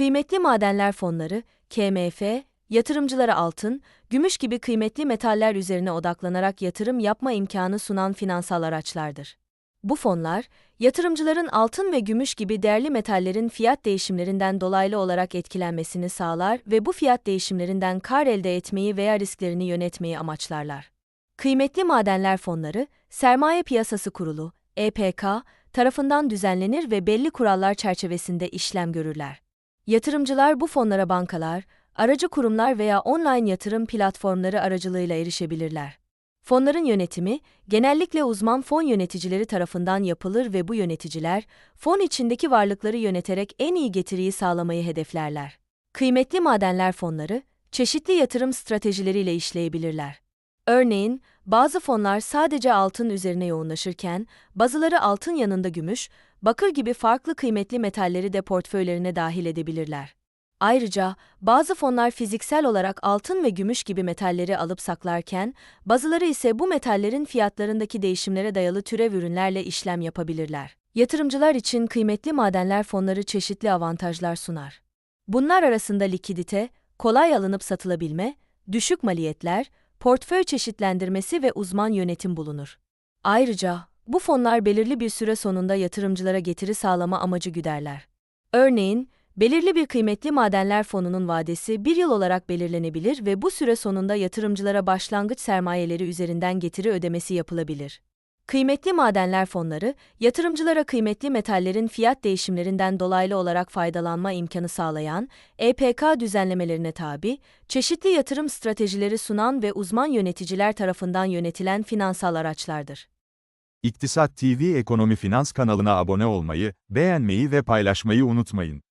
Kıymetli madenler fonları, KMF, yatırımcılara altın, gümüş gibi kıymetli metaller üzerine odaklanarak yatırım yapma imkanı sunan finansal araçlardır. Bu fonlar, yatırımcıların altın ve gümüş gibi değerli metallerin fiyat değişimlerinden dolaylı olarak etkilenmesini sağlar ve bu fiyat değişimlerinden kar elde etmeyi veya risklerini yönetmeyi amaçlarlar. Kıymetli madenler fonları, Sermaye Piyasası Kurulu, EPK, tarafından düzenlenir ve belli kurallar çerçevesinde işlem görürler. Yatırımcılar bu fonlara bankalar, aracı kurumlar veya online yatırım platformları aracılığıyla erişebilirler. Fonların yönetimi genellikle uzman fon yöneticileri tarafından yapılır ve bu yöneticiler fon içindeki varlıkları yöneterek en iyi getiriyi sağlamayı hedeflerler. Kıymetli madenler fonları çeşitli yatırım stratejileriyle işleyebilirler. Örneğin, bazı fonlar sadece altın üzerine yoğunlaşırken, bazıları altın yanında gümüş, bakır gibi farklı kıymetli metalleri de portföylerine dahil edebilirler. Ayrıca, bazı fonlar fiziksel olarak altın ve gümüş gibi metalleri alıp saklarken, bazıları ise bu metallerin fiyatlarındaki değişimlere dayalı türev ürünlerle işlem yapabilirler. Yatırımcılar için kıymetli madenler fonları çeşitli avantajlar sunar. Bunlar arasında likidite, kolay alınıp satılabilme, düşük maliyetler, portföy çeşitlendirmesi ve uzman yönetim bulunur. Ayrıca, bu fonlar belirli bir süre sonunda yatırımcılara getiri sağlama amacı güderler. Örneğin, belirli bir kıymetli madenler fonunun vadesi bir yıl olarak belirlenebilir ve bu süre sonunda yatırımcılara başlangıç sermayeleri üzerinden getiri ödemesi yapılabilir. Kıymetli madenler fonları, yatırımcılara kıymetli metallerin fiyat değişimlerinden dolaylı olarak faydalanma imkanı sağlayan, EPK düzenlemelerine tabi, çeşitli yatırım stratejileri sunan ve uzman yöneticiler tarafından yönetilen finansal araçlardır. İktisat TV Ekonomi Finans kanalına abone olmayı, beğenmeyi ve paylaşmayı unutmayın.